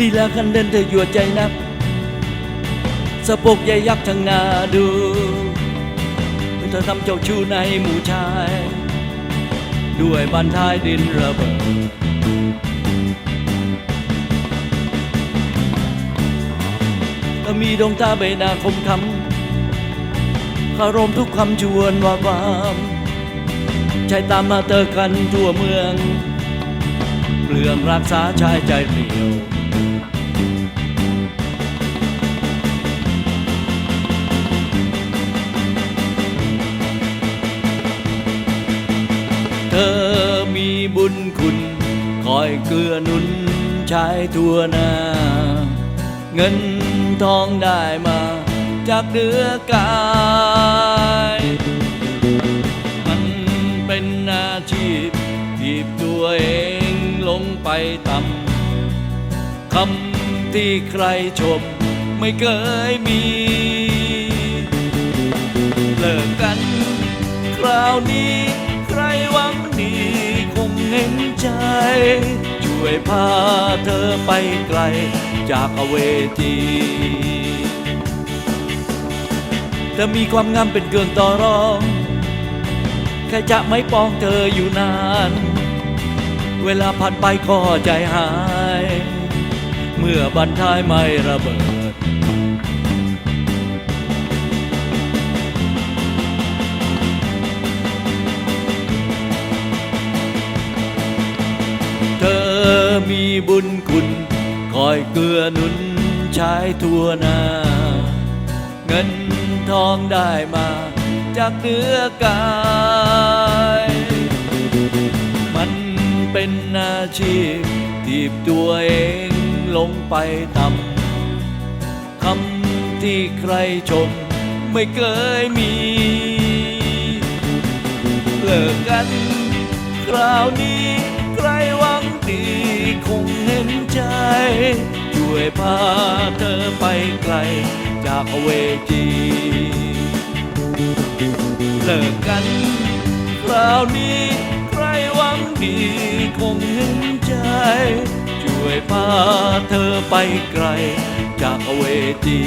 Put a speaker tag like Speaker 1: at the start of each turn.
Speaker 1: ลีลาคันเดินเธอยั่ใจนักสะโพกใหญ่ยักษ์ทั้งนาดูเธอทำเจ้าชู้ในหมู่ชาย ด้วยบันทายดินระเบิดเธอมีดวงตาใบหน้าคมคำคารมทุกคำชวนว่าความใจตามมาเตอกันทั่วเมือง เปลืองรักษาชายใจเปลี่ยว บุญคุณ คอยเกื้อหนุนชายทั่วหน้า เงินทองได้มาจากเดือกาย มันเป็นอาชีพที่ตัวเองลงไปต่ำคำที่ใครชมไม่เคยมี ยพาเธอไปไกลจากเวทีเธอมีความงามเป็นเกินต่อรอง แค่จะไม่ปองเธออยู่นาน เวลาผ่านไปก็ใจหาย เมื่อบันทายไม่ระเบิด มีบุญคุณ คอยเกื้อหนุนชายทั่วหน้าเงินทองได้มาจากเนื้อกาย มันเป็นอาชีพที่ตัวเองลงไปทำคำที่ใครชมไม่เคยมีเลิกกันคราวนี้ คงเห็นใจช่วยพาเธอไปไกล จากเวทีเลิกกันคราวนี้ใครหวังดีคงเห็นใจ ช่วยพาเธอไปไกล จากเวที